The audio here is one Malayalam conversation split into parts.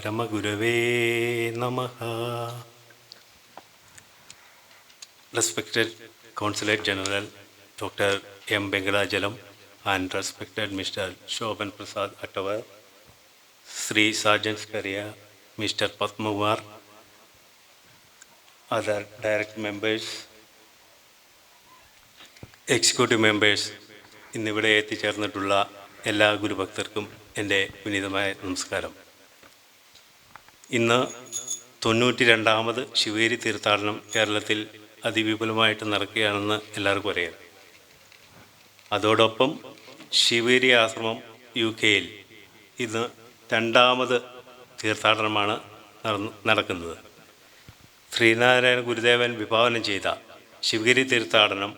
പരമഗുരവേ നമ. Respected consulate general doctor M Venkatachalam and respected mister Shobhan Prasad അട്ടവർ Shri സാർജൻസ് കരിയ mister Padmakumar other direct members executive members ഇന്നിവിടെ എത്തിച്ചേർന്നിട്ടുള്ള എല്ലാ ഗുരുഭക്തർക്കും എന്റെ വിനീതമായ നമസ്കാരം. ഇന്ന് തൊണ്ണൂറ്റി രണ്ടാമത് ശിവേരി തീർത്ഥാടനം കേരളത്തിൽ അതിവിപുലമായിട്ട് നടക്കുകയാണെന്ന് എല്ലാവർക്കും അറിയാം. അതോടൊപ്പം ശിവേരി ആശ്രമം യു കെയിൽ ഇന്ന് രണ്ടാമത് തീർത്ഥാടനമാണ് നടക്കുന്നത്. ശ്രീനാരായണ ഗുരുദേവൻ വിഭാവനം ചെയ്ത ശിവഗിരി തീർത്ഥാടനം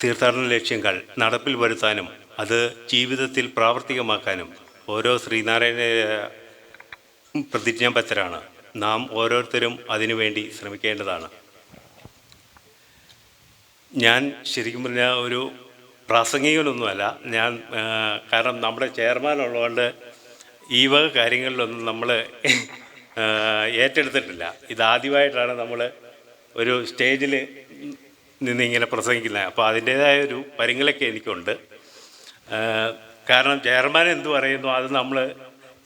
തീർത്ഥാടന ലക്ഷ്യങ്ങൾ നടപ്പിൽ വരുത്താനും അത് ജീവിതത്തിൽ പ്രാവർത്തികമാക്കാനും ഓരോ ശ്രീനാരായണ പ്രതിജ്ഞാബദ്ധരാണ്. നാം ഓരോരുത്തരും അതിനുവേണ്ടി ശ്രമിക്കേണ്ടതാണ്. ഞാൻ ശരിക്കും പറഞ്ഞാൽ ഒരു പ്രാസംഗികനൊന്നുമല്ല. ഞാൻ കാരണം നമ്മുടെ ചെയർമാൻ ഉള്ളതുകൊണ്ട് ഈ വക കാര്യങ്ങളിലൊന്നും നമ്മൾ ഏറ്റെടുത്തിട്ടില്ല. ഇതാദ്യമായിട്ടാണ് നമ്മൾ ഒരു സ്റ്റേജിൽ നിന്ന് ഇങ്ങനെ പ്രസംഗിക്കുന്നത്. അപ്പോൾ അതിന്റേതായ ഒരു പരിങ്ങളൊക്കെ എനിക്കുണ്ട്. കാരണം ചെയർമാൻ എന്ത് പറയുന്നു അത് നമ്മൾ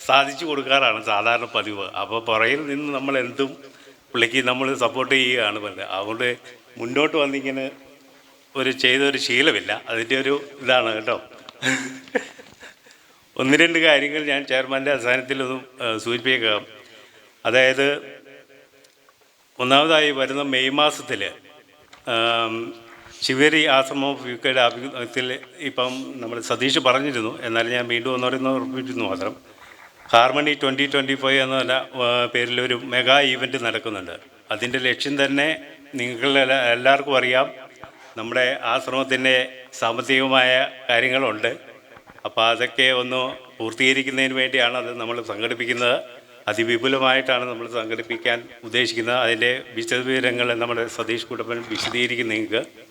സാധിച്ചു കൊടുക്കാറാണ് സാധാരണ പതിവ്. അപ്പോൾ പുറയിൽ നിന്ന് നമ്മൾ എന്തും പുള്ളിക്ക് നമ്മൾ സപ്പോർട്ട് ചെയ്യുകയാണ് പറഞ്ഞത്. അതുകൊണ്ട് മുന്നോട്ട് വന്നിങ്ങനെ ഒരു ചെയ്തൊരു ശീലമില്ല. അതിന്റെ ഒരു ഇതാണ് കേട്ടോ. ഒന്ന് രണ്ട് കാര്യങ്ങൾ ഞാൻ ചെയർമാന്റെ അവസാനത്തിലൊന്നും സൂചിപ്പിക്കാം. അതായത് ഒന്നാമതായി വരുന്ന മെയ് മാസത്തിൽ ശിവേരി ആശ്രമം ഓഫ് യു കെയുടെ ആഭിമുഖ്യത്തിൽ ഇപ്പം നമ്മൾ സതീഷ് പറഞ്ഞിരുന്നു. എന്നാലും ഞാൻ വീണ്ടും ഒന്നുകൂടി ഒന്ന് ഉറപ്പിച്ചിരുന്നു മാത്രം. ഹാർമണി ട്വന്റി ട്വന്റി ഫൈവ് എന്ന പേരിലൊരു മെഗാ ഈവന്റ് നടക്കുന്നുണ്ട്. അതിന്റെ ലക്ഷ്യം തന്നെ നിങ്ങൾ എല്ലാവർക്കും അറിയാം. നമ്മുടെ ആശ്രമത്തിന്റെ സാമ്പത്തികമായ കാര്യങ്ങളുണ്ട്. അപ്പോൾ അതൊക്കെ ഒന്ന് പൂർത്തീകരിക്കുന്നതിന് വേണ്ടിയാണ് അത് നമ്മൾ സംഘടിപ്പിക്കുന്നത്. അതിവിപുലമായിട്ടാണ് നമ്മൾ സംഘടിപ്പിക്കാൻ ഉദ്ദേശിക്കുന്നത്. അതിന്റെ വിശദവിവരങ്ങൾ നമ്മുടെ സതീഷ് കുട്ടപ്പൻ വിശദീകരിക്കും നിങ്ങൾക്ക്.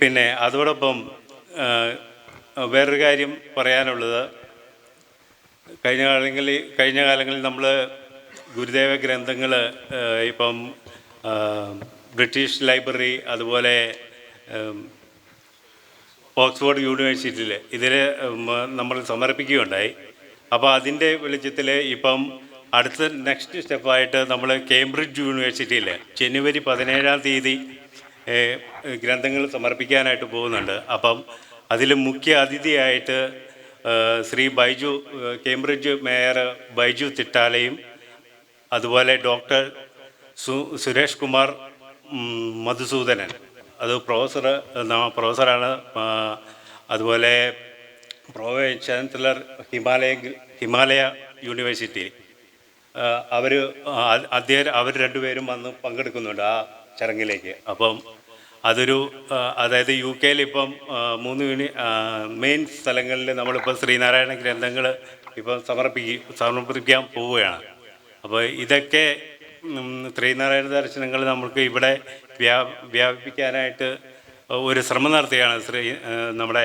പിന്നെ അതോടൊപ്പം വേറൊരു കാര്യം പറയാനുള്ളത്. കഴിഞ്ഞ കാലങ്ങളിൽ കഴിഞ്ഞ കാലങ്ങളിൽ നമ്മൾ ഗുരുദേവ ഗ്രന്ഥങ്ങൾ ഇപ്പം ബ്രിട്ടീഷ് ലൈബ്രറി അതുപോലെ ഓക്സ്ഫോർഡ് യൂണിവേഴ്സിറ്റിയിൽ ഇതിൽ നമ്മൾ സമർപ്പിക്കുകയുണ്ടായി. അപ്പോൾ അതിന്റെ വെളിച്ചത്തിൽ ഇപ്പം അടുത്ത നെക്സ്റ്റ് സ്റ്റെപ്പായിട്ട് നമ്മൾ കേംബ്രിഡ്ജ് യൂണിവേഴ്സിറ്റിയിൽ ജനുവരി പതിനേഴാം തീയതി ഗ്രന്ഥങ്ങൾ സമർപ്പിക്കാനായിട്ട് പോകുന്നുണ്ട്. അപ്പം അതിൽ മുഖ്യ അതിഥിയായിട്ട് ശ്രീ ബൈജു കേംബ്രിഡ്ജ് മേയർ ബൈജു തിട്ടാലയും അതുപോലെ ഡോക്ടർ സു സുരേഷ് കുമാർ മധുസൂദനൻ. അത് പ്രൊഫസർ പ്രൊഫസറാണ് അതുപോലെ pro chancellor Himalaya Himalaya university അവർ അദ്ദേഹം അവർ രണ്ടുപേരും വന്ന് പങ്കെടുക്കുന്നുണ്ട് ആ ചടങ്ങിലേക്ക്. അപ്പം അതൊരു അതായത് യു കെയിൽ ഇപ്പം മൂന്ന് യൂണി മെയിൻ സ്ഥലങ്ങളിൽ നമ്മളിപ്പോൾ ശ്രീനാരായണ ഗ്രന്ഥങ്ങൾ ഇപ്പം സമർപ്പിക്കും സമർപ്പിക്കാൻ പോവുകയാണ്. അപ്പോൾ ഇതൊക്കെ ശ്രീനാരായണ ദർശനങ്ങൾ നമുക്ക് ഇവിടെ വ്യാ വ്യാപിപ്പിക്കാനായിട്ട് ഒരു ശ്രമം നടത്തുകയാണ് ശ്രീ നമ്മുടെ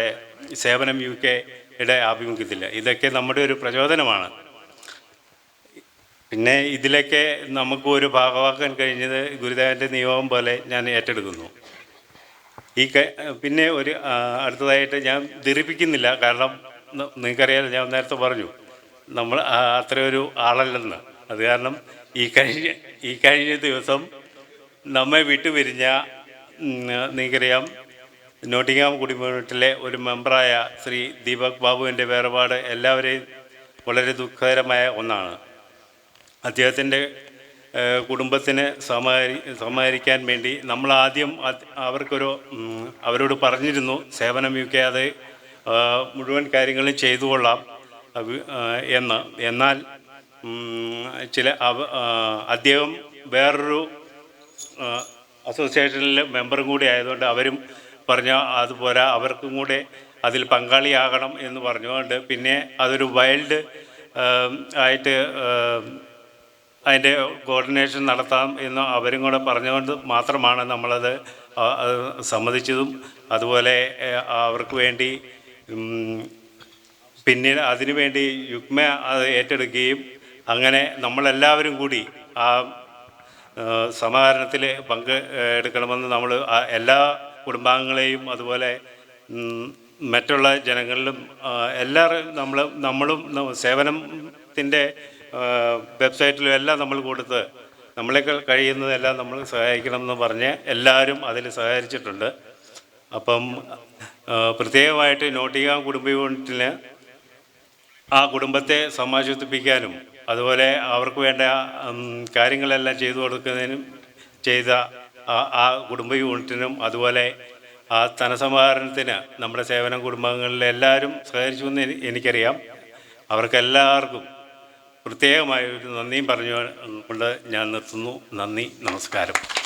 സേവനം യു കെയുടെ ആഭിമുഖ്യത്തിൽ. ഇതൊക്കെ നമ്മുടെ ഒരു പ്രചോദനമാണ്. പിന്നെ ഇതിലൊക്കെ നമുക്ക് ഒരു ഭാഗമാക്കാൻ കഴിഞ്ഞത് ഗുരുദേവന്റെ നിയമം പോലെ ഞാൻ ഏറ്റെടുക്കുന്നു. ഈ പിന്നെ ഒരു അടുത്തതായിട്ട് ഞാൻ ധരിപ്പിക്കുന്നില്ല. കാരണം നിങ്ങൾക്കറിയാലോ ഞാൻ നേരത്തെ പറഞ്ഞു നമ്മൾ അത്രയൊരു ആളല്ലെന്ന്. അത് കാരണം ഈ കഴിഞ്ഞ ഈ കഴിഞ്ഞ ദിവസം നമ്മെ വിട്ടുപിരിഞ്ഞ പിരിഞ്ഞ നിങ്ങൾക്കറിയാം നോട്ടിങ്ങാം കുടിമുട്ടിലെ ഒരു മെമ്പറായ ശ്രീ ദീപക് ബാബുവിന്റെ വേർപാട് എല്ലാവരെയും വളരെ ദുഃഖകരമായ ഒന്നാണ്. അദ്ദേഹത്തിന്റെ കുടുംബത്തിന് സമാഹരി സമാഹരിക്കാൻ വേണ്ടി നമ്മൾ ആദ്യം അവർക്കൊരു അവരോട് പറഞ്ഞിരുന്നു സേവനം യു കെ അത് മുഴുവൻ കാര്യങ്ങളും ചെയ്തുകൊള്ളാം കൊള്ളാം എന്ന്. എന്നാൽ ചില അദ്ദേഹം വേറൊരു അസോസിയേഷനിലെ മെമ്പറും കൂടി ആയതുകൊണ്ട് അവരും പറഞ്ഞ അതുപോലെ അവർക്കും കൂടെ അതിൽ പങ്കാളിയാകണം എന്ന് പറഞ്ഞുകൊണ്ട് പിന്നെ അതൊരു വൈൽഡ് ആയിട്ട് അതിന്റെ കോർഡിനേഷൻ നടത്താം എന്ന് അവരും കൂടെ പറഞ്ഞുകൊണ്ട് മാത്രമാണ് നമ്മളത് സമ്മതിച്ചതും. അതുപോലെ അവർക്ക് വേണ്ടി പിന്നെ പിന്നീട് അതിനുവേണ്ടി യുഗ്മ അത് ഏറ്റെടുക്കുകയും അങ്ങനെ നമ്മളെല്ലാവരും കൂടി ആ സമാഹരണത്തിൽ പങ്ക് എടുക്കണമെന്ന് നമ്മൾ എല്ലാ കുടുംബാംഗങ്ങളെയും അതുപോലെ മറ്റുള്ള ജനങ്ങളിലും എല്ലാവരും നമ്മൾ നമ്മളും സേവനത്തിന്റെ വെബ്സൈറ്റിലും എല്ലാം നമ്മൾ കൊടുത്ത് നമ്മളെ കഴിയുന്നതെല്ലാം നമ്മൾ സഹായിക്കണം എന്ന് പറഞ്ഞ് എല്ലാവരും അതിൽ സഹകരിച്ചിട്ടുണ്ട്. അപ്പം പ്രത്യേകമായിട്ട് നോട്ടിങ്ങാം കുടുംബ യൂണിറ്റിന് ആ കുടുംബത്തെ സമാശ്വസിപ്പിക്കാനും അതുപോലെ അവർക്ക് വേണ്ട കാര്യങ്ങളെല്ലാം ചെയ്തു കൊടുക്കുന്നതിനും ചെയ്ത ആ- കുടുംബ യൂണിറ്റിനും അതുപോലെ ആ ധനസമാഹരണത്തിന് നമ്മുടെ സേവന കുടുംബങ്ങളിലെല്ലാവരും സഹകരിച്ചു എന്ന് എനി- എനിക്കറിയാം. അവർക്കെല്ലാവർക്കും പ്രത്യേകമായ ഒരു നന്ദിയും പറഞ്ഞു കൊണ്ട് ഞാൻ നിർത്തുന്നു. നന്ദി നമസ്കാരം.